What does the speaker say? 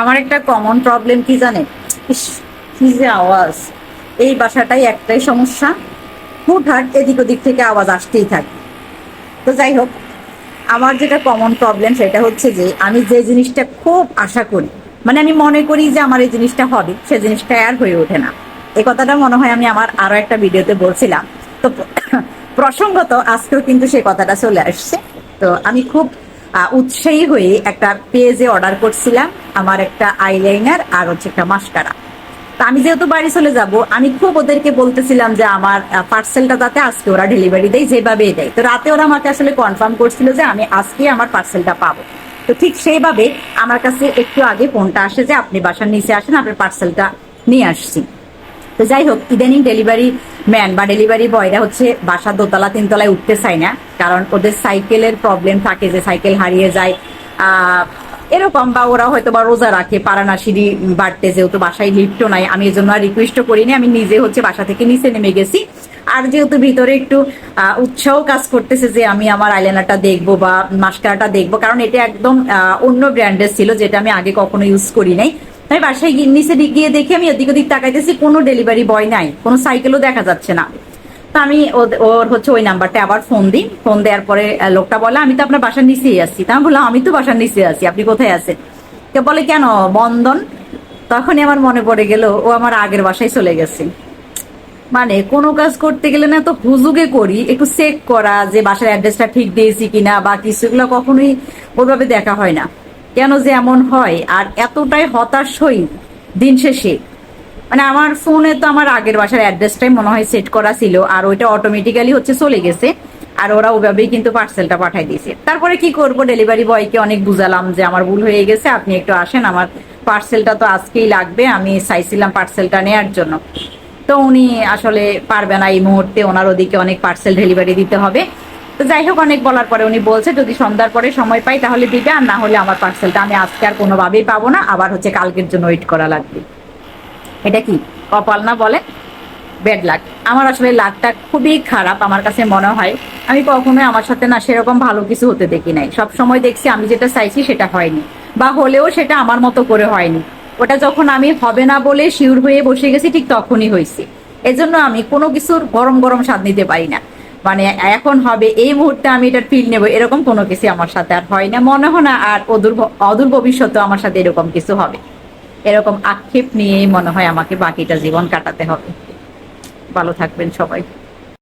আমার একটা common problem কি জানে কি যে আওয়াজ। এই বাসাটাই একটাই সমস্যা। হুটহাট এদিক ওদিক থেকে আওয়াজ আসতেই থাকে। তো যাই হোক, আমার যেটা কমন প্রবলেম সেটা হচ্ছে যে আমি যে জিনিসটা খুব আশা করি মানে আমি মনে করি যে আমার এই জিনিসটা হবে, সে জিনিসটা আর হয়ে ওঠে না। এই কথাটা মনে হয় আমি আমার আরও একটা ভিডিওতে বলছিলাম। তো প্রসঙ্গত আজকেও কিন্তু সেই কথাটা চলে আসছে। তো আমি খুব উৎসাহী হয়ে একটা পেজে অর্ডার করছিলাম, আমার একটা আইলাইনার আর হচ্ছে একটা মাস্কারা। তা আমি যেহেতু বাড়ি চলে যাব, আমি খুব ওদেরকে বলতেছিলাম যে আমার পার্সেলটা যাতে আজকে ওরা ডেলিভারি দেয় যেভাবেই দেয়। তো রাতে ওরা আমাকে আসলে কনফার্ম করছিল যে আমি আজকে আমার পার্সেলটা পাবো। তো ঠিক সেইভাবে আমার কাছে একটু আগে ফোনটা আসে যে আপনি বাসার নিচে আসেন আপনার পার্সেলটা নিয়ে আসছি। তো যাই হোক, ইদানিং ডেলিভারি ম্যান বা ডেলিভারি বয়রা হচ্ছে বাসার দোতলা তিনতলায় উঠতে চায় না। কারণ ওদের সাইকেলের প্রবলেম থাকে যে সাইকেল হারিয়ে যায়। এরকম বা ওরা হয়তো বা রোজা রাখে পারানা সিঁড়ি বাড়তে যেহেতু বাসায় লিফটও নাই। আমি এই জন্য আর রিকোয়েস্টও করিনি, আমি নিজে হচ্ছে বাসা থেকে নিচে নেমে গেছি। আর যেহেতু ভিতরে একটু উৎসাহ কাজ করতেছে যে আমি আমার আইলাইনারটা দেখব বা মাস্কারাটা দেখব, কারণ এটা একদম অন্য ব্র্যান্ডের ছিল, যেটা আমি আগে কখনো ইউজ করি নাই। আমি বাসায় নিচে গিয়ে দেখি আমি ওদিক ওদিক তাকাইতেছি, কোনো ডেলিভারি বয় নাই, কোনো সাইকেলও দেখা যাচ্ছে না। তা আমি ওর হচ্ছে ওই নাম্বারটা আবার ফোন দিই। ফোন দেওয়ার পরে লোকটা বলে, আমি তো আপনার বাসার নিচেই আছি। তা আমি বললাম, আমি তো বাসার নিচে আছি, আপনি কোথায় আছেন? কে বলে, কেন, বন্ধন? তখনই আমার মনে পড়ে গেল, ও আমার আগের বাসায় চলে গেছে। মানে কোনো কাজ করতে গেলে না তো হুজুগে করি, একটু চেক করা যে বাসার অ্যাড্রেসটা ঠিক দিয়েছি কিনা বা কিছু, এগুলো কখনোই ওইভাবে দেখা হয় না। কেন যে এমন হয় আর এতটাই হতাশ হই দিন শেষে। মানে আমার ফোনে তো আমার আগের বাসার অ্যাড্রেসটাই মনে হয় সেট করা ছিল আর ওইটা অটোমেটিক্যালি হচ্ছে চলে গেছে আর ওরা ওভাবেই কিন্তু পার্সেলটা পাঠাই দিয়েছে। তারপরে কি করব? ডেলিভারি বয়কে অনেক বুঝালাম যে আমার ভুল হয়ে গেছে, আপনি একটু আসেন, আমার পার্সেলটা তো আজকেই লাগবে, আমি চাইছিলাম পার্সেলটা নেয়ার জন্য। তো উনি আসলে পারবে না এই মুহূর্তে, ওনার ওদিকে অনেক পার্সেল ডেলিভারি দিতে হবে। তো যাই হোক, অনেক বলার পরে উনি বলছে, যদি সন্ধ্যার পরে সময় পাই তাহলে দিবে, আর না হলে আমার পার্সেলটা আমি আজকে আর কোনোভাবেই পাবো না, আবার হচ্ছে কালকের জন্য ওয়েট করা লাগবে। এটা কি? কপাল না বলে? ব্যাড লাক আমার আসলে লাকটা খুবই খারাপ, আমার কাছে মনে হয়। আমি কখনোই আমার সাথে না সেরকম ভালো কিছু হতে দেখি নাই। সব সময় দেখছি আমি যেটা চাইছি সেটা হয়নি। বা হলেও সেটা আমার মতো করে হয়নি। ওটা যখন আমি হবে না বলে শিউর হয়ে বসে গেছি, ঠিক তখনই হয়েছে। এজন্য আমি কোনো কিছুর গরম গরম স্বাদ নিতে পারি না। মানে এখন হবে এই মুহূর্তে আমি এটা ফিল নেব। এরকম কোনো কিছু আমার সাথে আর হয় না। মনে হয় না আর অদূর অদূর ভবিষ্যতে আমার সাথে এরকম কিছু হবে। এরকম আক্ষেপ নিয়েই মনে হয় আমাকে বাকিটা জীবন কাটাতে হবে। ভালো থাকবেন সবাই।